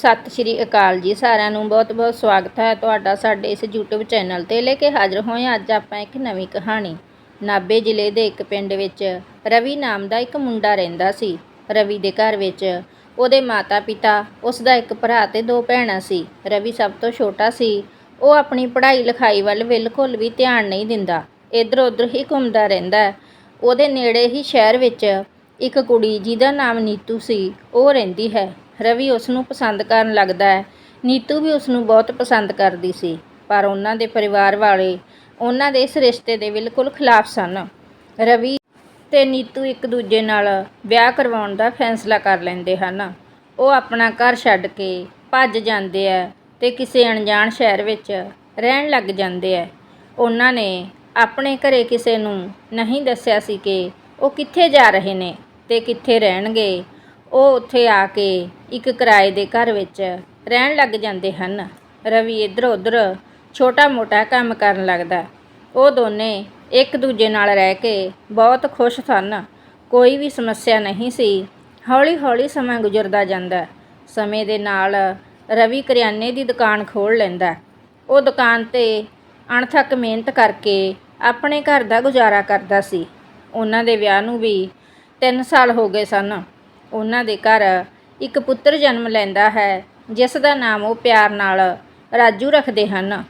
ਸਤਿ ਸ਼੍ਰੀ ਅਕਾਲ ਜੀ ਸਾਰਿਆਂ ਨੂੰ। ਬਹੁਤ-ਬਹੁਤ ਸਵਾਗਤ ਹੈ ਤੁਹਾਡਾ ਸਾਡੇ ਇਸ YouTube ਚੈਨਲ ਤੇ। ਲੈ ਕੇ ਹਾਜ਼ਰ ਹੋਏ ਹਾਂ ਅੱਜ ਆਪਾਂ ਇੱਕ ਨਵੀਂ ਕਹਾਣੀ। ਨਾਬੇ ਜ਼ਿਲ੍ਹੇ ਦੇ ਇੱਕ ਪਿੰਡ ਵਿੱਚ ਰਵੀ ਨਾਮ ਦਾ ਇੱਕ ਮੁੰਡਾ ਰਹਿੰਦਾ ਸੀ। ਰਵੀ ਦੇ ਘਰ ਵਿੱਚ ਉਹਦੇ ਮਾਤਾ-ਪਿਤਾ, ਉਸ ਦਾ ਇੱਕ ਭਰਾ ਤੇ ਦੋ ਭੈਣਾਂ ਸੀ। ਰਵੀ ਸਭ ਤੋਂ ਛੋਟਾ ਸੀ। ਉਹ ਆਪਣੀ ਪੜ੍ਹਾਈ ਲਿਖਾਈ ਵੱਲ ਬਿਲਕੁਲ ਵੀ ਧਿਆਨ ਨਹੀਂ ਦਿੰਦਾ। ਇੱਧਰ-ਉੱਧਰ ਹੀ ਘੁੰਮਦਾ ਰਹਿੰਦਾ। ਉਹਦੇ ਨੇੜੇ ਹੀ ਸ਼ਹਿਰ ਵਿੱਚ ਇੱਕ ਕੁੜੀ ਜਿਹਦਾ ਨਾਮ ਨੀਤੂ ਸੀ। ਉਹ ਰਹਿੰਦੀ ਹੈ। ਰਵੀ ਉਸ ਨੂੰ ਪਸੰਦ ਕਰਨ ਲੱਗਦਾ ਹੈ। ਨੀਤੂ ਵੀ ਉਸ ਨੂੰ ਬਹੁਤ ਪਸੰਦ ਕਰਦੀ ਸੀ, ਪਰ ਉਹਨਾਂ ਦੇ ਪਰਿਵਾਰ ਵਾਲੇ ਉਹਨਾਂ ਦੇ ਇਸ ਰਿਸ਼ਤੇ ਦੇ ਬਿਲਕੁਲ ਖਿਲਾਫ ਸਨ। ਰਵੀ ਤੇ ਨੀਤੂ ਇੱਕ ਦੂਜੇ ਨਾਲ ਵਿਆਹ ਕਰਵਾਉਣ ਦਾ ਫੈਸਲਾ ਕਰ ਲੈਂਦੇ ਹਨ। ਉਹ ਆਪਣਾ ਘਰ ਛੱਡ ਕੇ ਭੱਜ ਜਾਂਦੇ ਆ ਤੇ ਕਿਸੇ ਅਣਜਾਣ ਸ਼ਹਿਰ ਵਿੱਚ ਰਹਿਣ ਲੱਗ ਜਾਂਦੇ ਆ ਉਹਨਾਂ ਨੇ ਆਪਣੇ ਘਰੇ ਕਿਸੇ ਨੂੰ ਨਹੀਂ ਦੱਸਿਆ ਸੀ ਕਿ ਉਹ ਕਿੱਥੇ ਜਾ ਰਹੇ ਨੇ ਤੇ ਕਿੱਥੇ ਰਹਿਣਗੇ। ਉਹ ਉੱਥੇ ਆ ਕੇ ਇੱਕ ਕਿਰਾਏ ਦੇ ਘਰ ਵਿੱਚ ਰਹਿਣ ਲੱਗ ਜਾਂਦੇ ਹਨ। ਰਵੀ ਇੱਧਰ ਉੱਧਰ ਛੋਟਾ-ਮੋਟਾ ਕੰਮ ਕਰਨ ਲੱਗਦਾ। ਉਹ ਦੋਨੇ ਇੱਕ ਦੂਜੇ ਨਾਲ ਰਹਿ ਕੇ ਬਹੁਤ ਖੁਸ਼ ਸਨ। ਕੋਈ ਵੀ ਸਮੱਸਿਆ ਨਹੀਂ ਸੀ। ਹੌਲੀ-ਹੌਲੀ ਸਮਾਂ ਗੁਜ਼ਰਦਾ ਜਾਂਦਾ। ਸਮੇਂ ਦੇ ਨਾਲ ਰਵੀ ਕਰਿਆਨੇ ਦੀ ਦੁਕਾਨ ਖੋਲ੍ਹ ਲੈਂਦਾ। ਉਹ ਦੁਕਾਨ ਤੇ ਅਣਥੱਕ ਮਿਹਨਤ ਕਰਕੇ ਆਪਣੇ ਘਰ ਦਾ ਗੁਜ਼ਾਰਾ ਕਰਦਾ ਸੀ। ਉਹਨਾਂ ਦੇ ਵਿਆਹ ਨੂੰ ਵੀ 3 ਸਾਲ ਹੋ ਗਏ ਸਨ। ਉਹਨਾਂ ਦੇ ਘਰ ਇੱਕ ਪੁੱਤਰ ਜਨਮ ਲੈਂਦਾ ਹੈ, ਜਿਸ ਦਾ ਨਾਮ ਉਹ ਪਿਆਰ ਨਾਲ ਰਾਜੂ ਰੱਖਦੇ ਹਨ।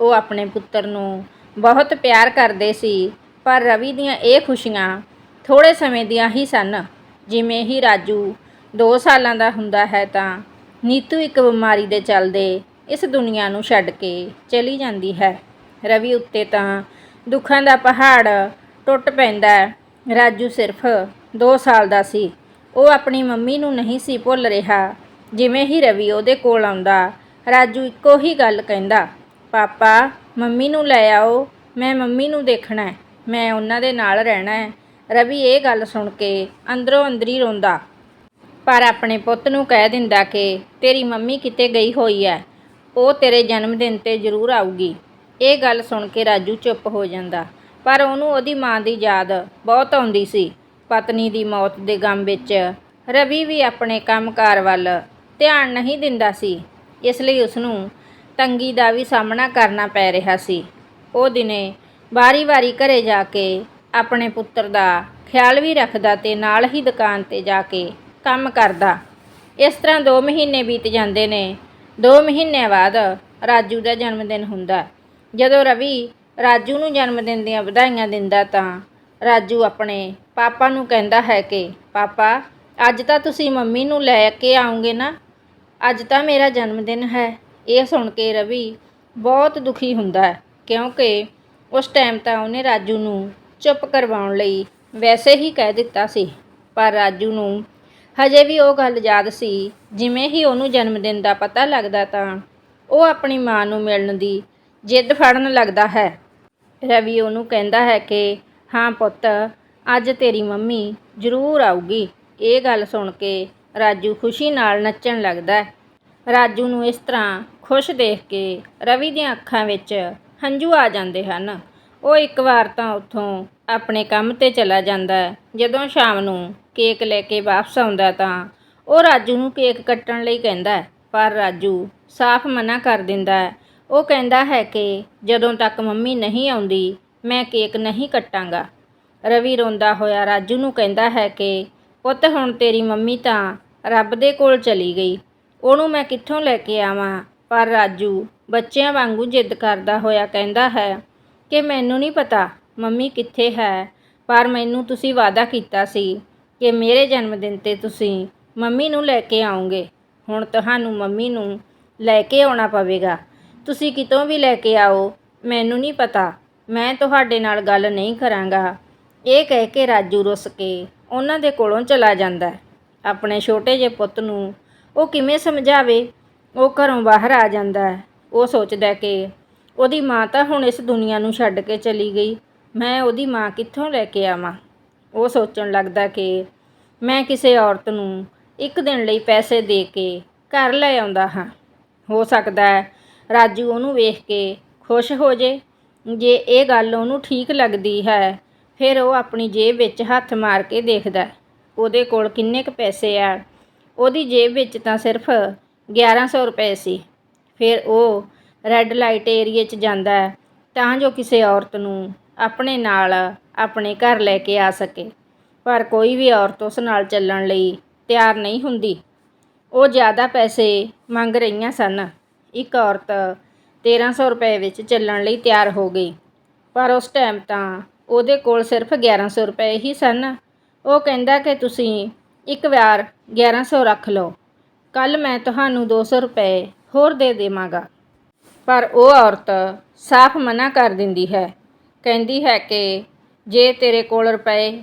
ਉਹ ਆਪਣੇ ਪੁੱਤਰ ਨੂੰ ਬਹੁਤ ਪਿਆਰ ਕਰਦੇ ਸੀ, ਪਰ ਰਵੀ ਦੀਆਂ ਇਹ ਖੁਸ਼ੀਆਂ ਥੋੜੇ ਸਮੇਂ ਦੀਆਂ ਹੀ ਸਨ। ਜਿਵੇਂ ਹੀ ਰਾਜੂ 2 ਸਾਲਾਂ ਦਾ ਹੁੰਦਾ ਹੈ ਤਾਂ ਨੀਤੂ ਇੱਕ ਬਿਮਾਰੀ ਦੇ ਚੱਲਦੇ ਇਸ ਦੁਨੀਆ ਨੂੰ ਛੱਡ ਕੇ ਚਲੀ ਜਾਂਦੀ ਹੈ। ਰਵੀ ਉੱਤੇ ਤਾਂ ਦੁੱਖਾਂ ਦਾ ਪਹਾੜ ਟੁੱਟ ਪੈਂਦਾ ਰਾਜੂ ਸਿਰਫ 2 ਸਾਲ ਦਾ ਸੀ। ਉਹ ਆਪਣੀ ਮੰਮੀ ਨੂੰ ਨਹੀਂ ਸੀ ਭੁੱਲ ਰਿਹਾ। ਜਿਵੇਂ ਹੀ ਰਵੀ ਉਹਦੇ ਕੋਲ ਆਉਂਦਾ, ਰਾਜੂ ਇੱਕੋ ਹੀ ਗੱਲ ਕਹਿੰਦਾ, ਪਾਪਾ, ਮੰਮੀ ਨੂੰ ਲੈ ਆਓ, ਮੈਂ ਮੰਮੀ ਨੂੰ ਦੇਖਣਾ ਹੈ, ਮੈਂ ਉਹਨਾਂ ਦੇ ਨਾਲ ਰਹਿਣਾ ਹੈ। ਰਵੀ ਇਹ ਗੱਲ ਸੁਣ ਕੇ ਅੰਦਰੋਂ ਅੰਦਰੀ ਰੋਂਦਾ। ਪਰ ਆਪਣੇ ਪੁੱਤ ਨੂੰ ਕਹਿ ਦਿੰਦਾ ਕਿ ਤੇਰੀ ਮੰਮੀ ਕਿਤੇ ਗਈ ਹੋਈ ਹੈ, ਉਹ ਤੇਰੇ ਜਨਮ ਦਿਨ ਤੇ ਜ਼ਰੂਰ ਆਊਗੀ। ਇਹ ਗੱਲ ਸੁਣ ਕੇ ਰਾਜੂ ਚੁੱਪ ਹੋ ਜਾਂਦਾ, ਪਰ ਉਹਨੂੰ ਉਹਦੀ ਮਾਂ ਦੀ ਯਾਦ ਬਹੁਤ ਆਉਂਦੀ ਸੀ। ਪਤਨੀ ਦੀ ਮੌਤ ਦੇ ਗਮ ਵਿੱਚ ਰਵੀ ਵੀ ਆਪਣੇ ਕੰਮਕਾਰ ਵੱਲ ਧਿਆਨ ਨਹੀਂ ਦਿੰਦਾ ਸੀ, ਇਸ ਲਈ ਉਸ ਨੂੰ ਤੰਗੀ ਦਾ ਵੀ ਸਾਹਮਣਾ ਕਰਨਾ ਪੈ ਰਿਹਾ ਸੀ। ਉਹ ਦਿਨੇ ਵਾਰੀ-ਵਾਰੀ ਘਰੇ ਜਾ ਕੇ ਆਪਣੇ ਪੁੱਤਰ ਦਾ ਖਿਆਲ ਵੀ ਰੱਖਦਾ ਤੇ ਨਾਲ ਹੀ ਦੁਕਾਨ ਤੇ ਜਾ ਕੇ ਕੰਮ ਕਰਦਾ। ਇਸ ਤਰ੍ਹਾਂ 2 ਮਹੀਨੇ ਬੀਤ ਜਾਂਦੇ ਨੇ। 2 ਮਹੀਨਿਆਂ ਬਾਅਦ ਰਾਜੂ ਦਾ ਜਨਮ ਦਿਨ ਹੁੰਦਾ। ਜਦੋਂ ਰਵੀ ਰਾਜੂ ਨੂੰ ਜਨਮ ਦਿਨ ਦੀਆਂ ਵਧਾਈਆਂ ਦਿੰਦਾ ਤਾਂ ਰਾਜੂ ਆਪਣੇ ਪਾਪਾ ਨੂੰ ਕਹਿੰਦਾ ਹੈ ਕਿ, ਪਾਪਾ, ਅੱਜ ਤਾਂ ਤੁਸੀਂ ਮੰਮੀ ਨੂੰ ਲੈ ਕੇ ਆਉਂਗੇ ਨਾ? ਅੱਜ ਤਾਂ ਮੇਰਾ ਜਨਮ ਦਿਨ ਹੈ। ਇਹ ਸੁਣ ਕੇ ਰਵੀ ਬਹੁਤ ਦੁਖੀ ਹੁੰਦਾ ਹੈ, ਕਿਉਂਕਿ ਉਸ ਟਾਈਮ ਤਾਂ ਉਹਨੇ ਰਾਜੂ ਨੂੰ ਚੁੱਪ ਕਰਵਾਉਣ ਲਈ ਵੈਸੇ ਹੀ ਕਹਿ ਦਿੱਤਾ ਸੀ, ਪਰ ਰਾਜੂ ਨੂੰ ਹਜੇ ਵੀ ਉਹ ਗੱਲ ਯਾਦ ਸੀ। ਜਿਵੇਂ ਹੀ ਉਹਨੂੰ ਜਨਮ ਦਿਨ ਦਾ ਪਤਾ ਲੱਗਦਾ ਤਾਂ ਉਹ ਆਪਣੀ ਮਾਂ ਨੂੰ ਮਿਲਣ ਦੀ ਜਿੱਦ ਫੜਨ ਲੱਗਦਾ ਹੈ। ਰਵੀ ਉਹਨੂੰ ਕਹਿੰਦਾ ਹੈ ਕਿ, ਹਾਂ ਪੁੱਤ ਅੱਜ ਤੇਰੀ ਮੰਮੀ ਜ਼ਰੂਰ ਆਊਗੀ। ਇਹ ਗੱਲ ਸੁਣ ਕੇ ਰਾਜੂ ਖੁਸ਼ੀ ਨਾਲ ਨੱਚਣ ਲੱਗਦਾ ਰਾਜੂ ਨੂੰ ਇਸ ਤਰ੍ਹਾਂ ਖੁਸ਼ ਦੇਖ ਕੇ ਰਵੀ ਦੀਆਂ ਅੱਖਾਂ ਵਿੱਚ ਹੰਝੂ ਆ ਜਾਂਦੇ ਹਨ। ਉਹ ਇੱਕ ਵਾਰ ਤਾਂ ਉੱਥੋਂ ਆਪਣੇ ਕੰਮ ਤੇ ਚਲਾ ਜਾਂਦਾ ਜਦੋਂ ਸ਼ਾਮ ਨੂੰ ਕੇਕ ਲੈ ਕੇ ਵਾਪਸ ਆਉਂਦਾ ਤਾਂ ਉਹ ਰਾਜੂ ਨੂੰ ਕੇਕ ਕੱਟਣ ਲਈ ਕਹਿੰਦਾ ਪਰ ਰਾਜੂ ਸਾਫ਼ ਮਨਾ ਕਰ ਦਿੰਦਾ ਉਹ ਕਹਿੰਦਾ ਹੈ ਕਿ ਜਦੋਂ ਤੱਕ ਮੰਮੀ ਨਹੀਂ ਆਉਂਦੀ, ਮੈਂ ਕੇਕ ਨਹੀਂ ਕੱਟਾਂਗਾ। ਰਵੀ ਰੋਂਦਾ ਹੋਇਆ ਰਾਜੂ ਨੂੰ ਕਹਿੰਦਾ ਹੈ ਕਿ, ਪੁੱਤ, ਹੁਣ ਤੇਰੀ ਮੰਮੀ ਤਾਂ ਰੱਬ ਦੇ ਕੋਲ ਚਲੀ ਗਈ। ਉਹਨੂੰ ਮੈਂ ਕਿੱਥੋਂ ਲੈ ਕੇ ਆਵਾਂ? ਪਰ ਰਾਜੂ ਬੱਚਿਆਂ ਵਾਂਗੂ ਜਿੱਦ ਕਰਦਾ ਹੋਇਆ ਕਹਿੰਦਾ ਹੈ ਕਿ, ਮੈਨੂੰ ਨਹੀਂ ਪਤਾ, ਮੰਮੀ ਕਿੱਥੇ ਹੈ, ਪਰ ਮੈਨੂੰ ਤੁਸੀਂ ਵਾਅਦਾ ਕੀਤਾ ਸੀ ਕਿ ਮੇਰੇ ਜਨਮ ਦਿਨ ਤੇ ਤੁਸੀਂ ਮੰਮੀ ਨੂੰ ਲੈ ਕੇ ਆਉਂਗੇ। ਹੁਣ ਤੁਹਾਨੂੰ ਮੰਮੀ ਨੂੰ ਲੈ ਕੇ ਆਉਣਾ ਪਵੇਗਾ। ਤੁਸੀਂ ਕਿਤੋਂ ਵੀ ਲੈ ਕੇ ਆਓ, ਮੈਨੂੰ ਨਹੀਂ ਪਤਾ। ਮੈਂ ਤੁਹਾਡੇ ਨਾਲ ਗੱਲ ਨਹੀਂ ਕਰਾਂਗਾ। ਇਹ ਕਹਿ ਕੇ ਰਾਜੂ ਰੁੱਸ ਕੇ ਉਹਨਾਂ ਦੇ ਕੋਲੋਂ ਚਲਾ ਜਾਂਦਾ। ਆਪਣੇ ਛੋਟੇ ਜਿਹੇ ਪੁੱਤ ਨੂੰ ਉਹ ਕਿਵੇਂ ਸਮਝਾਵੇ? ਉਹ ਘਰੋਂ ਬਾਹਰ ਆ ਜਾਂਦਾ। ਉਹ ਸੋਚਦਾ ਕਿ ਉਹਦੀ ਮਾਂ ਤਾਂ ਹੁਣ ਇਸ ਦੁਨੀਆ ਨੂੰ ਛੱਡ ਕੇ ਚਲੀ ਗਈ। ਮੈਂ ਉਹਦੀ ਮਾਂ ਕਿੱਥੋਂ ਲੈ ਕੇ ਆਵਾਂ? ਉਹ ਸੋਚਣ ਲੱਗਦਾ ਕਿ ਮੈਂ ਕਿਸੇ ਔਰਤ ਨੂੰ ਇੱਕ ਦਿਨ ਲਈ ਪੈਸੇ ਦੇ ਕੇ ਘਰ ਲੈ ਆਉਂਦਾ ਹਾਂ। ਹੋ ਸਕਦਾ ਹੈ ਰਾਜੂ ਉਹਨੂੰ ਵੇਖ ਕੇ ਖੁਸ਼ ਹੋ ਜੇ। ਜੇ ਇਹ ਗੱਲ ਉਹਨੂੰ ਠੀਕ ਲੱਗਦੀ ਹੈ ਫਿਰ ਉਹ ਆਪਣੀ ਜੇਬ ਵਿੱਚ ਹੱਥ ਮਾਰ ਕੇ ਦੇਖਦਾ ਉਹਦੇ ਕੋਲ ਕਿੰਨੇ ਕੁ ਪੈਸੇ ਆ? ਉਹਦੀ ਜੇਬ ਵਿੱਚ ਤਾਂ ਸਿਰਫ 1100 ਰੁਪਏ ਸੀ। ਫਿਰ ਉਹ ਰੈੱਡ ਲਾਈਟ ਏਰੀਏ 'ਚ ਜਾਂਦਾ ਤਾਂ ਜੋ ਕਿਸੇ ਔਰਤ ਨੂੰ ਆਪਣੇ ਨਾਲ ਆਪਣੇ ਘਰ ਲੈ ਕੇ ਆ ਸਕੇ। ਪਰ ਕੋਈ ਵੀ ਔਰਤ ਉਸ ਨਾਲ ਚੱਲਣ ਲਈ ਤਿਆਰ ਨਹੀਂ ਹੁੰਦੀ। ਉਹ ਜ਼ਿਆਦਾ ਪੈਸੇ ਮੰਗ ਰਹੀਆਂ ਸਨ। ਇੱਕ ਔਰਤ 1300 ਰੁਪਏ ਵਿੱਚ ਚੱਲਣ ਲਈ ਤਿਆਰ ਹੋ ਗਈ, ਪਰ ਉਸ ਟਾਈਮ ਤਾਂ ਉਹਦੇ ਕੋਲ ਸਿਰਫ 1100 ਰੁਪਏ ਹੀ ਸਨ। ਉਹ ਕਹਿੰਦਾ ਕਿ ਤੁਸੀਂ ਇੱਕ ਵਾਰ 1100 ਰੱਖ ਲਓ। ਕੱਲ ਮੈਂ ਤੁਹਾਨੂੰ 200 ਰੁਪਏ ਹੋਰ ਦੇ ਦੇਵਾਂਗਾ। ਪਰ ਉਹ ਔਰਤ ਸਾਫ਼ ਮਨਾ ਕਰ ਦਿੰਦੀ ਹੈ। ਕਹਿੰਦੀ ਹੈ ਕਿ ਜੇ ਤੇਰੇ ਕੋਲ ਰੁਪਏ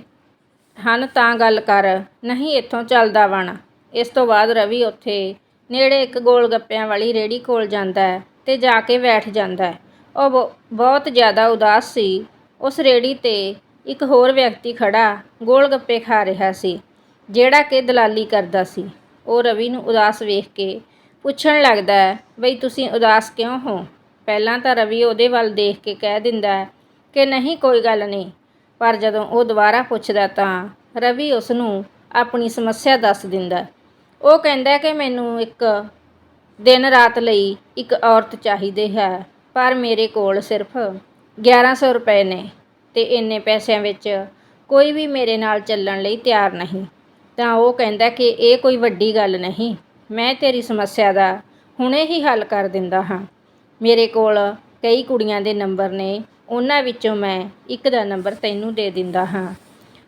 ਹਨ ਤਾਂ ਗੱਲ ਕਰ, ਨਹੀਂ ਇੱਥੋਂ ਚੱਲਦਾ ਵਣ। ਇਸ ਤੋਂ ਬਾਅਦ ਰਵੀ ਉੱਥੇ ਨੇੜੇ ਇੱਕ ਗੋਲ ਗੱਪਿਆਂ ਵਾਲੀ ਰੇੜੀ ਕੋਲ ਜਾਂਦਾ ਹੈ ਤੇ ਜਾ ਕੇ ਬੈਠ ਜਾਂਦਾ ਹੈ। ਉਹ ਬਹੁ- ਬਹੁਤ ਜ਼ਿਆਦਾ ਉਦਾਸ ਸੀ। ਉਸ ਰੇੜੀ ਤੇ ਇੱਕ ਹੋਰ ਵਿਅਕਤੀ ਖੜਾ ਗੋਲ ਗੱਪੇ ਖਾ ਰਿਹਾ ਸੀ, ਜਿਹੜਾ ਕਿ ਦਲਾਲੀ ਕਰਦਾ ਸੀ। ਉਹ ਰਵੀ ਨੂੰ ਉਦਾਸ ਵੇਖ ਕੇ ਪੁੱਛਣ ਲੱਗਦਾ ਹੈ ਬਈ ਤੁਸੀਂ ਉਦਾਸ ਕਿਉਂ ਹੋ? ਪਹਿਲਾਂ ਤਾਂ ਰਵੀ ਉਹਦੇ ਵੱਲ ਦੇਖ ਕੇ ਕਹਿ ਦਿੰਦਾ ਹੈ ਕਿ ਨਹੀਂ, ਕੋਈ ਗੱਲ ਨਹੀਂ। ਪਰ ਜਦੋਂ ਉਹ ਦੁਬਾਰਾ ਪੁੱਛਦਾ ਤਾਂ ਰਵੀ ਉਸ ਨੂੰ ਆਪਣੀ ਸਮੱਸਿਆ ਦੱਸ ਦਿੰਦਾ। ਉਹ ਕਹਿੰਦਾ ਕਿ ਮੈਨੂੰ ਇੱਕ ਦਿਨ ਰਾਤ ਲਈ ਇੱਕ ਔਰਤ ਚਾਹੀਦੀ ਹੈ, ਪਰ ਮੇਰੇ ਕੋਲ ਸਿਰਫ 1100 ਰੁਪਏ ਨੇ ਤੇ ਇੰਨੇ ਪੈਸਿਆਂ ਵਿੱਚ ਕੋਈ ਵੀ ਮੇਰੇ ਨਾਲ ਚੱਲਣ ਲਈ ਤਿਆਰ ਨਹੀਂ। ਤਾਂ ਉਹ ਕਹਿੰਦਾ ਕਿ ਇਹ ਕੋਈ ਵੱਡੀ ਗੱਲ ਨਹੀਂ, ਮੈਂ ਤੇਰੀ ਸਮੱਸਿਆ ਦਾ ਹੁਣੇ ਹੀ ਹੱਲ ਕਰ ਦਿੰਦਾ ਹਾਂ। ਮੇਰੇ ਕੋਲ ਕਈ ਕੁੜੀਆਂ ਦੇ ਨੰਬਰ ਨੇ, ਉਹਨਾਂ ਵਿੱਚੋਂ ਮੈਂ ਇੱਕ ਦਾ ਨੰਬਰ ਤੈਨੂੰ ਦੇ ਦਿੰਦਾ ਹਾਂ।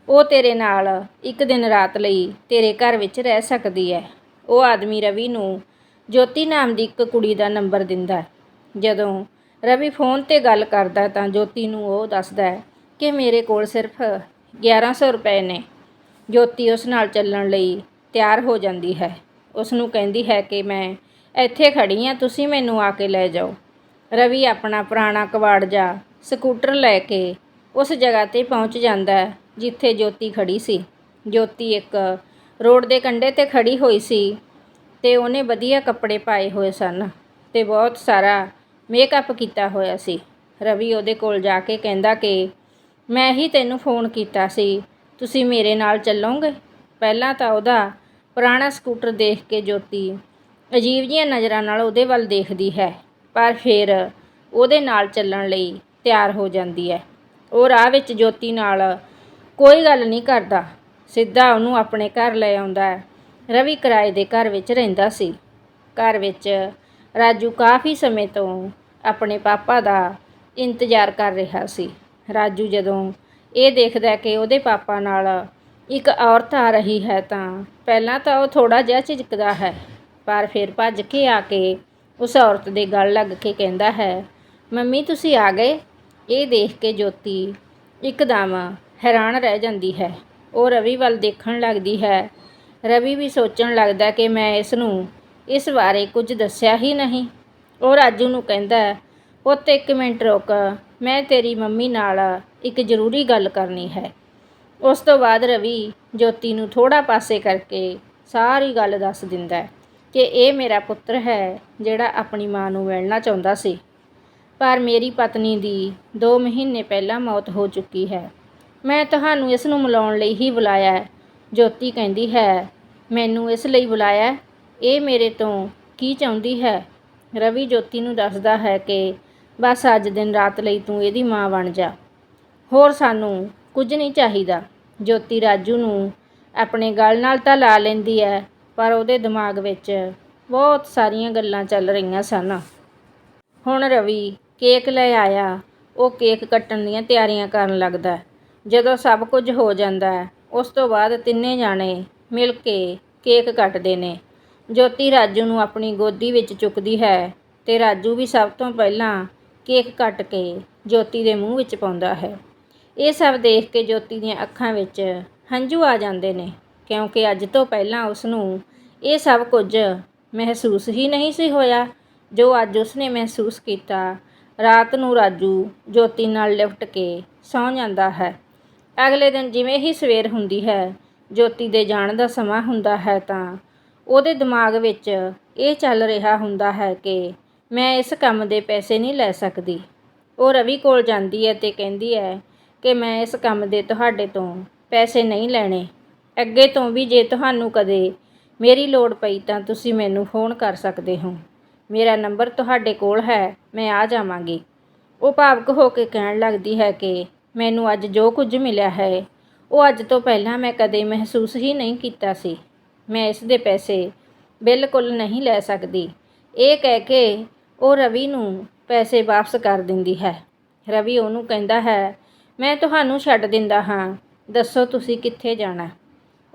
ਉਹ ਤੇਰੇ ਨਾਲ ਇੱਕ ਦਿਨ ਰਾਤ ਲਈ ਤੇਰੇ ਘਰ ਵਿੱਚ ਰਹਿ ਸਕਦੀ ਹੈ। ਉਹ ਆਦਮੀ ਰਵੀ ਨੂੰ ਜੋਤੀ ਨਾਮ ਦੀ ਇੱਕ ਕੁੜੀ ਦਾ ਨੰਬਰ ਦਿੰਦਾ ਜਦੋਂ ਰਵੀ ਫੋਨ ਤੇ ਗੱਲ ਕਰਦਾ ਤਾਂ ਜੋਤੀ ਨੂੰ ਉਹ ਦੱਸਦਾ ਹੈ ਕਿ ਮੇਰੇ ਕੋਲ ਸਿਰਫ 1100 ਰੁਪਏ ਨੇ। ਜੋਤੀ ਉਸ ਨਾਲ ਚੱਲਣ ਲਈ ਤਿਆਰ ਹੋ ਜਾਂਦੀ ਹੈ। ਉਸ ਨੂੰ ਕਹਿੰਦੀ ਹੈ ਕਿ ਮੈਂ ਇੱਥੇ ਖੜੀ ਹਾਂ, ਤੁਸੀਂ ਮੈਨੂੰ ਆ ਕੇ ਲੈ ਜਾਓ। ਰਵੀ ਆਪਣਾ ਪੁਰਾਣਾ ਕਵਾੜ ਜਾ ਸਕੂਟਰ ਲੈ ਕੇ ਉਸ ਜਗ੍ਹਾ ਤੇ ਪਹੁੰਚ ਜਾਂਦਾ ਹੈ, ਜਿੱਥੇ ਜੋਤੀ ਖੜੀ ਸੀ। ਜੋਤੀ ਇੱਕ ਰੋਡ ਦੇ ਕੰਢੇ ਤੇ ਖੜੀ ਹੋਈ ਸੀ ਤੇ ਉਹਨੇ ਵਧੀਆ ਕੱਪੜੇ ਪਾਏ ਹੋਏ ਸਨ ਤੇ ਬਹੁਤ ਸਾਰਾ ਮੇਕਅਪ ਕੀਤਾ ਹੋਇਆ ਸੀ। ਰਵੀ ਉਹਦੇ ਕੋਲ ਜਾ ਕੇ ਕਹਿੰਦਾ ਕਿ ਮੈਂ ਹੀ ਤੈਨੂੰ ਫੋਨ ਕੀਤਾ ਸੀ। ਤੁਸੀਂ ਮੇਰੇ ਨਾਲ ਚੱਲੋਗੇ? ਪਹਿਲਾਂ ਤਾਂ ਉਹਦਾ ਪੁਰਾਣਾ ਸਕੂਟਰ ਦੇਖ ਕੇ ਜੋਤੀ ਅਜੀਬ ਜਿਹੀਆਂ ਨਜ਼ਰਾਂ ਨਾਲ ਉਹਦੇ ਵੱਲ ਦੇਖਦੀ ਹੈ, ਪਰ ਫਿਰ ਉਹਦੇ ਨਾਲ ਚੱਲਣ ਲਈ ਤਿਆਰ ਹੋ ਜਾਂਦੀ ਹੈ। ਉਹ ਰਾਹ ਵਿੱਚ ਜੋਤੀ ਨਾਲ ਕੋਈ ਗੱਲ ਨਹੀਂ ਕਰਦਾ। ਸਿੱਧਾ ਉਹਨੂੰ ਆਪਣੇ ਘਰ ਲੈ ਆਉਂਦਾ ਹੈ। ਰਵੀ ਕਿਰਾਏ ਦੇ ਘਰ ਵਿੱਚ ਰਹਿੰਦਾ ਸੀ। ਘਰ ਵਿੱਚ ਰਾਜੂ ਕਾਫੀ ਸਮੇਂ ਤੋਂ ਆਪਣੇ ਪਾਪਾ ਦਾ ਇੰਤਜ਼ਾਰ ਕਰ ਰਿਹਾ ਸੀ। ਰਾਜੂ ਜਦੋਂ ਇਹ ਦੇਖਦਾ ਕਿ ਉਹਦੇ ਪਾਪਾ ਨਾਲ ਇੱਕ ਔਰਤ ਆ ਰਹੀ ਹੈ ਤਾਂ ਪਹਿਲਾਂ ਤਾਂ ਉਹ ਥੋੜਾ ਜਿਹਾ ਝਿਜਕਦਾ ਹੈ, ਪਰ ਫਿਰ ਭੱਜ ਕੇ ਆ ਕੇ ਉਸ ਔਰਤ ਦੇ ਗਲ ਲੱਗ ਕੇ ਕਹਿੰਦਾ ਹੈ, ਮੰਮੀ, ਤੁਸੀਂ ਆ ਗਏ? ਇਹ ਦੇਖ ਕੇ ਜੋਤੀ ਇੱਕਦਮ ਹੈਰਾਨ ਰਹਿ ਜਾਂਦੀ ਹੈ। ਉਹ ਰਵੀ ਵੱਲ ਦੇਖਣ ਲੱਗਦੀ ਹੈ। ਰਵੀ ਵੀ ਸੋਚਣ ਲੱਗਦਾ ਕਿ ਮੈਂ ਇਸ ਨੂੰ ਇਸ ਬਾਰੇ ਕੁਝ ਦੱਸਿਆ ਹੀ ਨਹੀਂ। ਉਹ ਰਾਜੂ ਨੂੰ ਕਹਿੰਦਾ, ਪੁੱਤ, ਇੱਕ ਮਿੰਟ ਰੁਕ। ਮੈਂ ਤੇਰੀ ਮੰਮੀ ਨਾਲ ਇੱਕ ਜ਼ਰੂਰੀ ਗੱਲ ਕਰਨੀ ਹੈ। ਉਸ ਤੋਂ ਬਾਅਦ ਰਵੀ ਜੋਤੀ ਨੂੰ ਥੋੜਾ ਪਾਸੇ ਕਰਕੇ ਸਾਰੀ ਗੱਲ ਦੱਸ ਦਿੰਦਾ ਹੈ ਕਿ ਇਹ ਮੇਰਾ ਪੁੱਤਰ ਹੈ ਜਿਹੜਾ ਆਪਣੀ ਮਾਂ ਨੂੰ ਮਿਲਣਾ ਚਾਹੁੰਦਾ ਸੀ। ਪਰ ਮੇਰੀ ਪਤਨੀ ਦੀ 2 ਮਹੀਨੇ ਪਹਿਲਾਂ ਮੌਤ ਹੋ ਚੁੱਕੀ ਹੈ। ਮੈਂ ਤੁਹਾਨੂੰ ਇਸ ਨੂੰ ਮਿਲਾਉਣ ਲਈ ਹੀ ਬੁਲਾਇਆ ਹੈ। ਜੋਤੀ ਕਹਿੰਦੀ ਹੈ, ਮੈਨੂੰ ਇਸ ਲਈ ਬੁਲਾਇਆ ਇਹ ਮੇਰੇ ਤੋਂ ਕੀ ਚਾਹੁੰਦੀ ਹੈ? ਰਵੀ ਜੋਤੀ ਨੂੰ ਦੱਸਦਾ ਹੈ ਕਿ ਬਸ ਅੱਜ ਦਿਨ ਰਾਤ ਲਈ ਤੂੰ ਇਹਦੀ ਮਾਂ ਬਣ ਜਾ। ਹੋਰ ਸਾਨੂੰ ਕੁਝ ਨਹੀਂ ਚਾਹੀਦਾ। ਜੋਤੀ ਰਾਜੂ ਨੂੰ ਆਪਣੇ ਗਲ ਨਾਲ ਤਾਂ ਲਾ ਲੈਂਦੀ ਹੈ ਪਰ ਉਹਦੇ ਦਿਮਾਗ ਵਿੱਚ ਬਹੁਤ ਸਾਰੀਆਂ ਗੱਲਾਂ ਚੱਲ ਰਹੀਆਂ ਸਨ। ਹੁਣ ਰਵੀ ਕੇਕ ਲੈ ਆਇਆ। ਉਹ ਕੇਕ ਕੱਟਣ ਦੀਆਂ ਤਿਆਰੀਆਂ ਕਰਨ ਲੱਗਦਾ ਜਦੋਂ ਸਭ ਕੁਝ ਹੋ ਜਾਂਦਾ ਉਸ ਤੋਂ ਬਾਅਦ ਤਿੰਨੇ ਜਾਣੇ ਮਿਲ ਕੇ ਕੇਕ ਕੱਟਦੇ ਨੇ। ਜੋਤੀ ਰਾਜੂ ਨੂੰ ਆਪਣੀ ਗੋਦੀ ਵਿੱਚ ਚੁੱਕਦੀ ਹੈ ਤੇ ਰਾਜੂ ਵੀ ਸਭ ਤੋਂ ਪਹਿਲਾਂ ਕੇਕ ਕੱਟ ਕੇ ਜੋਤੀ ਦੇ ਮੂੰਹ ਵਿੱਚ ਪਾਉਂਦਾ ਹੈ। ਇਹ ਸਭ ਦੇਖ ਕੇ ਜੋਤੀ ਦੀਆਂ ਅੱਖਾਂ ਵਿੱਚ ਹੰਝੂ ਆ ਜਾਂਦੇ ਨੇ, ਕਿਉਂਕਿ ਅੱਜ ਤੋਂ ਪਹਿਲਾਂ ਉਸ ਨੂੰ ਇਹ ਸਭ ਕੁਝ ਮਹਿਸੂਸ ਹੀ ਨਹੀਂ ਸੀ ਹੋਇਆ। ਜੋ ਅੱਜ ਉਸਨੇ ਮਹਿਸੂਸ ਕੀਤਾ, ਰਾਤ ਨੂੰ ਰਾਜੂ ਜੋਤੀ ਨਾਲ ਲਿਫਟ ਕੇ ਸੌਂ ਜਾਂਦਾ ਹੈ। ਅਗਲੇ ਦਿਨ ਜਿਵੇਂ ਹੀ ਸਵੇਰ ਹੁੰਦੀ ਹੈ, ਜੋਤੀ ਦੇ ਜਾਣ ਦਾ ਸਮਾਂ ਹੁੰਦਾ ਹੈ ਤਾਂ ਉਹਦੇ ਦਿਮਾਗ ਵਿੱਚ ਇਹ ਚੱਲ ਰਿਹਾ ਹੁੰਦਾ ਹੈ ਕਿ ਮੈਂ ਇਸ ਕੰਮ ਦੇ ਪੈਸੇ ਨਹੀਂ ਲੈ ਸਕਦੀ। ਉਹ ਰਵੀ ਕੋਲ ਜਾਂਦੀ ਹੈ ਤੇ ਕਹਿੰਦੀ ਹੈ ਕਿ ਮੈਂ ਇਸ ਕੰਮ ਦੇ ਤੁਹਾਡੇ ਤੋਂ ਪੈਸੇ ਨਹੀਂ ਲੈਣੇ। ਅੱਗੇ ਤੋਂ ਵੀ ਜੇ ਤੁਹਾਨੂੰ ਕਦੇ ਮੇਰੀ ਲੋੜ ਪਈ ਤਾਂ ਤੁਸੀਂ ਮੈਨੂੰ ਫੋਨ ਕਰ ਸਕਦੇ ਹੋ। ਮੇਰਾ ਨੰਬਰ ਤੁਹਾਡੇ ਕੋਲ ਹੈ, ਮੈਂ ਆ ਜਾਵਾਂਗੀ। ਉਹ ਭਾਵਕ ਹੋ ਕੇ ਕਹਿਣ ਲੱਗਦੀ ਹੈ ਕਿ ਮੈਨੂੰ ਅੱਜ ਜੋ ਕੁਝ ਮਿਲਿਆ ਹੈ, ਉਹ ਅੱਜ ਤੋਂ ਪਹਿਲਾਂ ਮੈਂ ਕਦੇ ਮਹਿਸੂਸ ਹੀ ਨਹੀਂ ਕੀਤਾ ਸੀ। ਮੈਂ ਇਸ ਦੇ ਪੈਸੇ ਬਿਲਕੁਲ ਨਹੀਂ ਲੈ ਸਕਦੀ। ਇਹ ਕਹਿ ਕੇ ਉਹ ਰਵੀ ਨੂੰ ਪੈਸੇ ਵਾਪਸ ਕਰ ਦਿੰਦੀ ਹੈ। ਰਵੀ ਉਹਨੂੰ ਕਹਿੰਦਾ ਹੈ, ਮੈਂ ਤੁਹਾਨੂੰ ਛੱਡ ਦਿੰਦਾ ਹਾਂ। ਦੱਸੋ ਤੁਸੀਂ ਕਿੱਥੇ ਜਾਣਾ?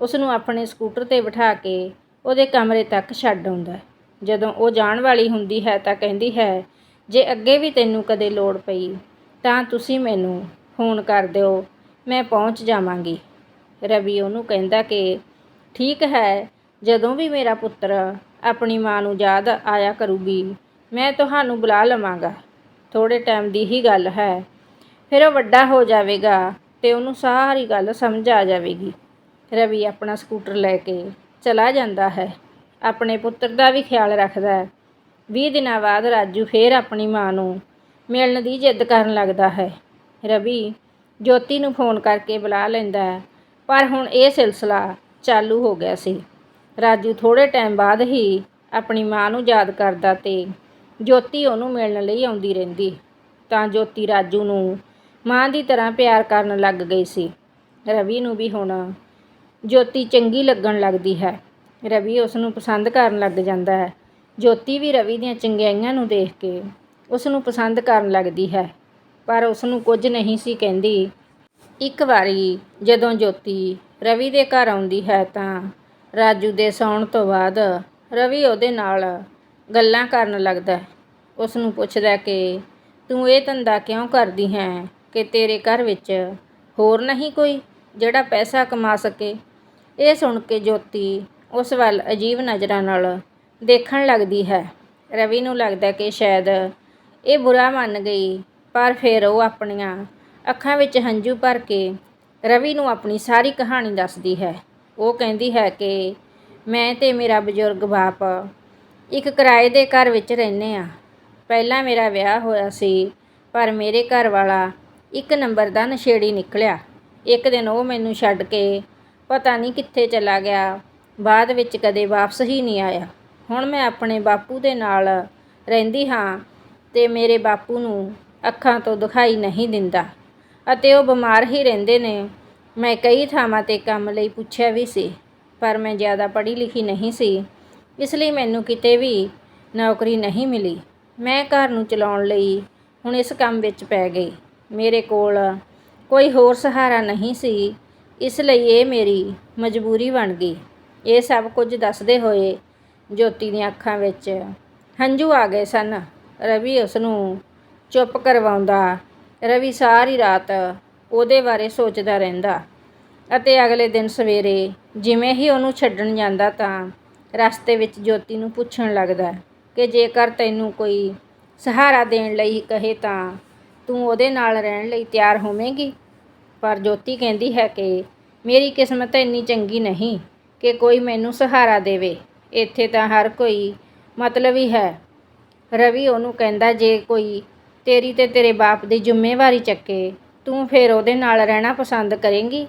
ਉਸ ਨੂੰ ਆਪਣੇ ਸਕੂਟਰ ਤੇ ਬਿਠਾ ਕੇ ਉਹਦੇ ਕਮਰੇ ਤੱਕ ਛੱਡ ਆਉਂਦਾ ਜਦੋਂ ਉਹ ਜਾਣ ਵਾਲੀ ਹੁੰਦੀ ਹੈ ਤਾਂ ਕਹਿੰਦੀ ਹੈ, ਜੇ ਅੱਗੇ ਵੀ ਤੈਨੂੰ ਕਦੇ ਲੋੜ ਪਈ, ਤਾਂ ਤੁਸੀਂ ਮੈਨੂੰ ਫੋਨ ਕਰ ਦਿਓ। ਮੈਂ ਪਹੁੰਚ ਜਾਵਾਂਗੀ। ਰਵੀ ਉਹਨੂੰ ਕਹਿੰਦਾ ਕਿ ਠੀਕ ਹੈ, ਜਦੋਂ ਵੀ ਮੇਰਾ ਪੁੱਤਰ ਆਪਣੀ ਮਾਂ ਨੂੰ ਯਾਦ ਆਇਆ ਕਰੂਗੀ, ਮੈਂ ਤੁਹਾਨੂੰ ਬੁਲਾ ਲਵਾਂਗਾ। ਥੋੜ੍ਹੇ ਟਾਈਮ ਦੀ ਹੀ ਗੱਲ ਹੈ। ਫਿਰ ਉਹ ਵੱਡਾ ਹੋ ਜਾਵੇਗਾ ਤੇ ਉਹਨੂੰ ਸਾਰੀ ਗੱਲ ਸਮਝ ਆ ਜਾਵੇਗੀ। ਰਵੀ ਆਪਣਾ ਸਕੂਟਰ ਲੈ ਕੇ ਚਲਾ ਜਾਂਦਾ ਹੈ। ਆਪਣੇ ਪੁੱਤਰ ਦਾ ਵੀ ਖਿਆਲ ਰੱਖਦਾ ਹੈ। 20 ਦਿਨਾਂ ਬਾਅਦ ਰਾਜੂ ਫੇਰ ਆਪਣੀ ਮਾਂ ਨੂੰ ਮਿਲਣ ਦੀ ਜਿੱਦ ਕਰਨ ਲੱਗਦਾ ਹੈ। ਰਵੀ ਜੋਤੀ ਨੂੰ ਫੋਨ ਕਰਕੇ ਬੁਲਾ ਲੈਂਦਾ ਹੈ, ਪਰ ਹੁਣ ਇਹ ਸਿਲਸਿਲਾ ਚਾਲੂ ਹੋ ਗਿਆ ਸੀ। ਰਾਜੂ ਥੋੜੇ ਟਾਈਮ ਬਾਅਦ ਹੀ ਆਪਣੀ ਮਾਂ ਨੂੰ ਯਾਦ ਕਰਦਾ ਤੇ ਜੋਤੀ ਉਹਨੂੰ ਮਿਲਣ ਲਈ ਆਉਂਦੀ ਰਹਿੰਦੀ। ਤਾਂ ਜੋਤੀ ਰਾਜੂ ਨੂੰ ਮਾਂ ਦੀ ਤਰ੍ਹਾਂ ਪਿਆਰ ਕਰਨ ਲੱਗ ਗਈ ਸੀ। ਰਵੀ ਨੂੰ ਵੀ ਹੁਣ ਜੋਤੀ ਚੰਗੀ ਲੱਗਣ ਲੱਗਦੀ ਹੈ। ਰਵੀ ਉਸ ਨੂੰ ਪਸੰਦ ਕਰਨ ਲੱਗ ਜਾਂਦਾ ਹੈ। ਜੋਤੀ ਵੀ ਰਵੀ ਦੀਆਂ ਚੰਗਿਆਈਆਂ ਨੂੰ ਦੇਖ ਕੇ ਉਸ ਨੂੰ ਪਸੰਦ ਕਰਨ ਲੱਗਦੀ ਹੈ। ਪਰ ਉਸ ਨੂੰ ਕੁਝ ਨਹੀਂ ਸੀ ਕਹਿੰਦੀ ਇੱਕ ਵਾਰੀ ਜਦੋਂ ਜੋਤੀ ਰਵੀ ਦੇ ਘਰ ਆਉਂਦੀ ਹੈ ਤਾਂ ਰਾਜੂ ਦੇ ਸੌਣ ਤੋਂ ਬਾਅਦ ਰਵੀ ਉਹਦੇ ਨਾਲ ਗੱਲਾਂ ਕਰਨ ਲੱਗਦਾ ਹੈ। ਉਸ ਨੂੰ ਪੁੱਛਦਾ ਕਿ ਤੂੰ ਇਹ ਧੰਦਾ ਕਿਉਂ ਕਰਦੀ ਹੈ ਕਿ ਤੇਰੇ ਘਰ ਵਿੱਚ ਹੋਰ ਨਹੀਂ ਕੋਈ ਜਿਹੜਾ ਪੈਸਾ ਕਮਾ ਸਕੇ? ਇਹ ਸੁਣ ਕੇ ਜੋਤੀ ਉਸ ਵੱਲ ਅਜੀਬ ਨਜ਼ਰਾਂ ਨਾਲ ਦੇਖਣ ਲੱਗਦੀ ਹੈ। ਰਵੀ ਨੂੰ ਲੱਗਦਾ ਕਿ ਸ਼ਾਇਦ ਇਹ ਬੁਰਾ ਮੰਨ ਗਈ, ਪਰ ਫਿਰ ਉਹ ਆਪਣੀਆਂ ਅੱਖਾਂ ਵਿੱਚ ਹੰਝੂ ਭਰ ਕੇ ਰਵੀ ਨੂੰ ਆਪਣੀ ਸਾਰੀ ਕਹਾਣੀ ਦੱਸਦੀ ਹੈ। ਉਹ ਕਹਿੰਦੀ ਹੈ ਕਿ ਮੈਂ ਤੇ ਮੇਰਾ ਬਜ਼ੁਰਗ ਬਾਪ ਇੱਕ ਕਿਰਾਏ ਦੇ ਘਰ ਵਿੱਚ ਰਹਿੰਦੇ ਆ ਪਹਿਲਾਂ ਮੇਰਾ ਵਿਆਹ ਹੋਇਆ ਸੀ, ਪਰ ਮੇਰੇ ਘਰ ਵਾਲਾ ਇੱਕ ਨੰਬਰ ਦਾ ਨਸ਼ੇੜੀ ਨਿਕਲਿਆ। ਇੱਕ ਦਿਨ ਉਹ ਮੈਨੂੰ ਛੱਡ ਕੇ ਪਤਾ ਨਹੀਂ ਕਿੱਥੇ ਚਲਾ ਗਿਆ। ਬਾਅਦ ਵਿੱਚ ਕਦੇ ਵਾਪਸ ਹੀ ਨਹੀਂ ਆਇਆ। ਹੁਣ ਮੈਂ ਆਪਣੇ ਬਾਪੂ ਦੇ ਨਾਲ ਰਹਿੰਦੀ ਹਾਂ ਤੇ ਮੇਰੇ ਬਾਪੂ ਨੂੰ ਅੱਖਾਂ ਤੋਂ ਦਿਖਾਈ ਨਹੀਂ ਦਿੰਦਾ। ਅਤੇ ਉਹ ਬਿਮਾਰ ਹੀ ਰਹਿੰਦੇ ਨੇ। ਮੈਂ ਕਈ ਥਾਵਾਂ ਤੇ ਕੰਮ ਲਈ ਪੁੱਛਿਆ ਵੀ ਸੀ, ਪਰ ਮੈਂ ਜ਼ਿਆਦਾ ਪੜ੍ਹੀ ਲਿਖੀ ਨਹੀਂ ਸੀ। ਇਸ ਲਈ ਮੈਨੂੰ ਕਿਤੇ ਵੀ ਨੌਕਰੀ ਨਹੀਂ ਮਿਲੀ। ਮੈਂ ਘਰ ਨੂੰ ਚਲਾਉਣ ਲਈ ਹੁਣ ਇਸ ਕੰਮ ਵਿੱਚ ਪੈ ਗਈ। ਮੇਰੇ ਕੋਲ ਕੋਈ ਹੋਰ ਸਹਾਰਾ ਨਹੀਂ ਸੀ। ਇਸ ਲਈ ਇਹ ਮੇਰੀ ਮਜਬੂਰੀ ਬਣ ਗਈ। ਇਹ ਸਭ ਕੁਝ ਦੱਸਦੇ ਹੋਏ ਜੋਤੀ ਦੀਆਂ ਅੱਖਾਂ ਵਿੱਚ ਹੰਝੂ ਆ ਗਏ ਸਨ। ਰਵੀ ਉਸ ਨੂੰ ਚੁੱਪ ਕਰਵਾਉਂਦਾ ਰਵੀ ਸਾਰੀ ਰਾਤ ਉਹਦੇ ਬਾਰੇ ਸੋਚਦਾ ਰਹਿੰਦਾ ਅਤੇ ਅਗਲੇ ਦਿਨ ਸਵੇਰੇ ਜਿਵੇਂ ਹੀ ਉਹਨੂੰ ਛੱਡਣ ਜਾਂਦਾ ਤਾਂ ਰਸਤੇ ਵਿੱਚ ਜੋਤੀ ਨੂੰ ਪੁੱਛਣ ਲੱਗਦਾ ਕਿ ਜੇਕਰ ਤੈਨੂੰ ਕੋਈ ਸਹਾਰਾ ਦੇਣ ਲਈ ਕਹੇ ਤਾਂ ਤੂੰ ਉਹਦੇ ਨਾਲ ਰਹਿਣ ਲਈ ਤਿਆਰ ਹੋਵੇਂਗੀ? ਪਰ ਜੋਤੀ ਕਹਿੰਦੀ ਹੈ ਕਿ ਮੇਰੀ ਕਿਸਮਤ ਇੰਨੀ ਚੰਗੀ ਨਹੀਂ ਕਿ ਕੋਈ ਮੈਨੂੰ ਸਹਾਰਾ ਦੇਵੇ। ਇੱਥੇ ਤਾਂ ਹਰ ਕੋਈ ਮਤਲਬ ਹੀ ਹੈ। ਰਵੀ ਉਹਨੂੰ ਕਹਿੰਦਾ, ਜੇ ਕੋਈ ਤੇਰੀ ਤੇ ਤੇਰੇ ਬਾਪ ਦੀ ਜ਼ਿੰਮੇਵਾਰੀ ਚੱਕੇ, ਤੂੰ ਫਿਰ ਉਹਦੇ ਨਾਲ ਰਹਿਣਾ ਪਸੰਦ ਕਰੇਂਗੀ?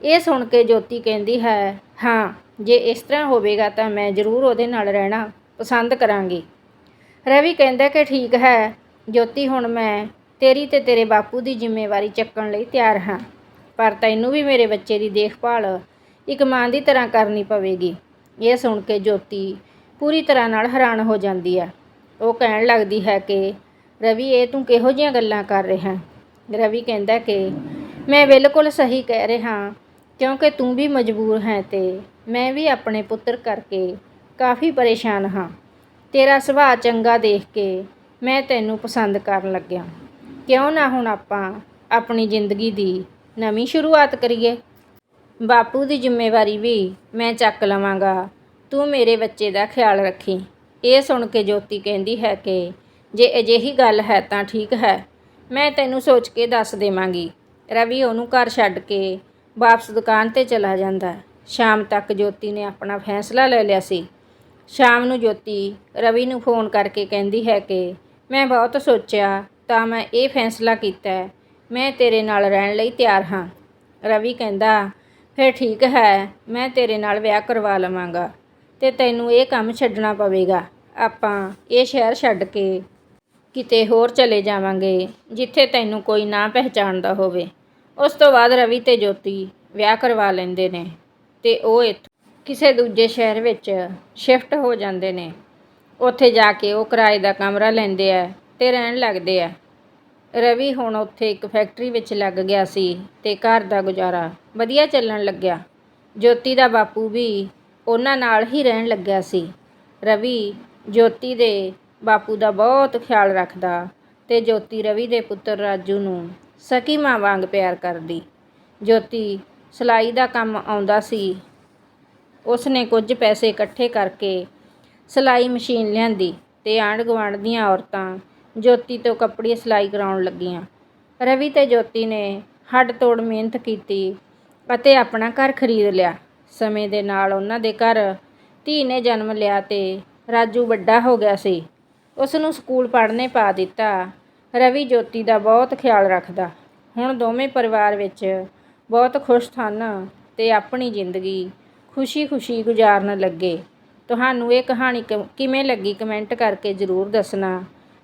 ਇਹ ਸੁਣ ਕੇ ਜੋਤੀ ਕਹਿੰਦੀ ਹੈ, ਹਾਂ, ਜੇ ਇਸ ਤਰ੍ਹਾਂ ਹੋਵੇਗਾ ਤਾਂ ਮੈਂ ਜ਼ਰੂਰ ਉਹਦੇ ਨਾਲ ਰਹਿਣਾ ਪਸੰਦ ਕਰਾਂਗੀ। ਰਵੀ ਕਹਿੰਦਾ ਕਿ ਠੀਕ ਹੈ। ਜੋਤੀ, ਹੁਣ ਮੈਂ ਤੇਰੀ ਤੇ ਤੇਰੇ ਬਾਪੂ ਦੀ ਜ਼ਿੰਮੇਵਾਰੀ ਚੱਕਣ ਲਈ ਤਿਆਰ ਹਾਂ, ਪਰ ਤੈਨੂੰ ਵੀ ਮੇਰੇ ਬੱਚੇ ਦੀ ਦੇਖਭਾਲ ਇੱਕ ਮਾਂ ਦੀ ਤਰ੍ਹਾਂ ਕਰਨੀ ਪਵੇਗੀ। ਇਹ ਸੁਣ ਕੇ ਜੋਤੀ ਪੂਰੀ ਤਰ੍ਹਾਂ ਨਾਲ ਹੈਰਾਨ ਹੋ ਜਾਂਦੀ ਹੈ ਉਹ ਕਹਿਣ ਲੱਗਦੀ ਹੈ ਕਿ ਰਵੀ, ਇਹ ਤੂੰ ਕਿਹੋ ਜਿਹੀਆਂ ਗੱਲਾਂ ਕਰ ਰਿਹਾ? ਰਵੀ ਕਹਿੰਦਾ ਕਿ ਮੈਂ ਬਿਲਕੁਲ ਸਹੀ ਕਹਿ ਰਿਹਾ ਕਿਉਂਕਿ ਤੂੰ ਵੀ ਮਜਬੂਰ ਹੈ ਤੇ ਮੈਂ ਵੀ ਆਪਣੇ ਪੁੱਤਰ ਕਰਕੇ ਕਾਫੀ ਪਰੇਸ਼ਾਨ ਹਾਂ। ਤੇਰਾ ਸੁਭਾਅ ਚੰਗਾ ਦੇਖ ਕੇ ਮੈਂ ਤੈਨੂੰ ਪਸੰਦ ਕਰਨ ਲੱਗਿਆ। ਕਿਉਂ ਨਾ ਹੁਣ ਆਪਾਂ ਆਪਣੀ ਜ਼ਿੰਦਗੀ ਦੀ ਨਵੀਂ ਸ਼ੁਰੂਆਤ ਕਰੀਏ? ਬਾਪੂ ਦੀ ਜ਼ਿੰਮੇਵਾਰੀ ਵੀ ਮੈਂ ਚੱਕ ਲਵਾਂਗਾ। ਤੂੰ ਮੇਰੇ ਬੱਚੇ ਦਾ ਖਿਆਲ ਰੱਖੀ। ਇਹ ਸੁਣ ਕੇ ਜੋਤੀ ਕਹਿੰਦੀ ਹੈ ਕਿ ਜੇ ਅਜਿਹੀ ਗੱਲ ਹੈ ਤਾਂ ਠੀਕ ਹੈ, ਮੈਂ ਤੈਨੂੰ ਸੋਚ ਕੇ ਦੱਸ ਦੇਵਾਂਗੀ। ਰਵੀ ਉਹਨੂੰ ਘਰ ਛੱਡ ਕੇ ਵਾਪਸ ਦੁਕਾਨ ਤੇ ਚਲਾ ਜਾਂਦਾ। ਸ਼ਾਮ ਤੱਕ ਜੋਤੀ ਨੇ ਆਪਣਾ ਫੈਸਲਾ ਲੈ ਲਿਆ ਸੀ। ਸ਼ਾਮ ਨੂੰ ਜੋਤੀ ਰਵੀ ਨੂੰ ਫੋਨ ਕਰਕੇ ਕਹਿੰਦੀ ਹੈ ਕਿ ਮੈਂ ਬਹੁਤ ਸੋਚਿਆ ਤਾਂ ਮੈਂ ਇਹ ਫੈਸਲਾ ਕੀਤਾ ਮੈਂ ਤੇਰੇ ਨਾਲ ਰਹਿਣ ਲਈ ਤਿਆਰ ਹਾਂ। ਰਵੀ ਕਹਿੰਦਾ, ਫਿਰ ਠੀਕ ਹੈ, ਮੈਂ ਤੇਰੇ ਨਾਲ ਵਿਆਹ ਕਰਵਾ ਲਵਾਂਗਾ ਤੇ ਤੈਨੂੰ ਇਹ ਕੰਮ ਛੱਡਣਾ ਪਵੇਗਾ। ਆਪਾਂ ਇਹ ਸ਼ਹਿਰ ਛੱਡ ਕੇ ਕਿਤੇ ਹੋਰ ਚਲੇ ਜਾਵਾਂਗੇ, ਜਿੱਥੇ ਤੈਨੂੰ ਕੋਈ ਨਾ ਪਹਿਚਾਣਦਾ ਹੋਵੇ। ਉਸ ਤੋਂ ਬਾਅਦ ਰਵੀ ਤੇ ਜੋਤੀ ਵਿਆਹ ਕਰਵਾ ਲੈਂਦੇ ਨੇ ਤੇ ਉਹ ਇੱਥੋਂ ਕਿਸੇ ਦੂਜੇ ਸ਼ਹਿਰ ਵਿੱਚ ਸ਼ਿਫਟ ਹੋ ਜਾਂਦੇ ਨੇ। ਉੱਥੇ ਜਾ ਕੇ ਉਹ ਕਿਰਾਏ ਦਾ ਕਮਰਾ ਲੈਂਦੇ ਆ ਤੇ ਰਹਿਣ ਲੱਗਦੇ ਆ। ਰਵੀ ਹੁਣ ਉੱਥੇ ਇੱਕ ਫੈਕਟਰੀ ਵਿੱਚ ਲੱਗ ਗਿਆ ਸੀ ਤੇ ਘਰ ਦਾ ਗੁਜ਼ਾਰਾ ਵਧੀਆ ਚੱਲਣ ਲੱਗਿਆ। ਜੋਤੀ ਦਾ ਬਾਪੂ ਵੀ ਉਹਨਾਂ ਨਾਲ ਹੀ ਰਹਿਣ ਲੱਗਿਆ ਸੀ। ਰਵੀ ਜੋਤੀ ਦੇ ਬਾਪੂ ਦਾ ਬਹੁਤ ਖਿਆਲ ਰੱਖਦਾ ਤੇ ਜੋਤੀ ਰਵੀ ਦੇ ਪੁੱਤਰ ਰਾਜੂ ਨੂੰ ਸਕੀ ਮਾਂ ਵਾਂਗ ਪਿਆਰ ਕਰਦੀ। ਜੋਤੀ ਸਿਲਾਈ ਦਾ ਕੰਮ ਆਉਂਦਾ ਸੀ। ਉਸਨੇ ਕੁਝ ਪੈਸੇ ਇਕੱਠੇ ਕਰਕੇ ਸਿਲਾਈ ਮਸ਼ੀਨ ਲਿਆਂਦੀ ਤੇ ਆਂਢ ਗੁਆਂਢ ਦੀਆਂ ਔਰਤਾਂ ਜੋਤੀ ਤੋਂ ਕੱਪੜੇ ਸਿਲਾਈ ਕਰਾਉਣ ਲੱਗੀਆਂ। ਰਵੀ ਤੇ ਜੋਤੀ ਨੇ ਹੱਡ ਤੋੜ ਮਿਹਨਤ ਕੀਤੀ ਅਤੇ ਆਪਣਾ ਘਰ ਖਰੀਦ ਲਿਆ। ਸਮੇਂ ਦੇ ਨਾਲ ਉਹਨਾਂ ਦੇ ਘਰ ਧੀ ਨੇ ਜਨਮ ਲਿਆ ਤੇ ਰਾਜੂ ਵੱਡਾ ਹੋ ਗਿਆ ਸੀ। ਉਸ ਨੂੰ ਸਕੂਲ ਪੜ੍ਹਨੇ ਪਾ ਦਿੱਤਾ। ਰਵੀ ਜੋਤੀ ਦਾ ਬਹੁਤ ਖਿਆਲ ਰੱਖਦਾ। ਹੁਣ ਦੋਵੇਂ ਪਰਿਵਾਰ ਵਿੱਚ ਬਹੁਤ ਖੁਸ਼ ਸਨ ਤੇ ਆਪਣੀ ਜ਼ਿੰਦਗੀ ਖੁਸ਼ੀ-ਖੁਸ਼ੀ ਗੁਜ਼ਾਰਨ ਲੱਗੇ। ਤੁਹਾਨੂੰ ਇਹ ਕਹਾਣੀ ਕ- ਕਿਵੇਂ ਲੱਗੀ ਕਮੈਂਟ ਕਰਕੇ ਜ਼ਰੂਰ ਦੱਸਣਾ।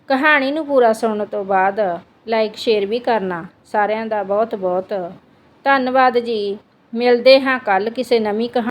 ਕਹਾਣੀ ਨੂੰ ਪੂਰਾ ਸੁਣਨ ਤੋਂ ਬਾਅਦ ਲਾਈਕ, ਸ਼ੇਅਰ ਵੀ ਕਰਨਾ। ਸਾਰਿਆਂ ਦਾ ਬਹੁਤ ਬਹੁਤ ਧੰਨਵਾਦ ਜੀ। ਮਿਲਦੇ ਹਾਂ ਕੱਲ ਕਿਸੇ ਨਵੀਂ ਕਹਾਣੀ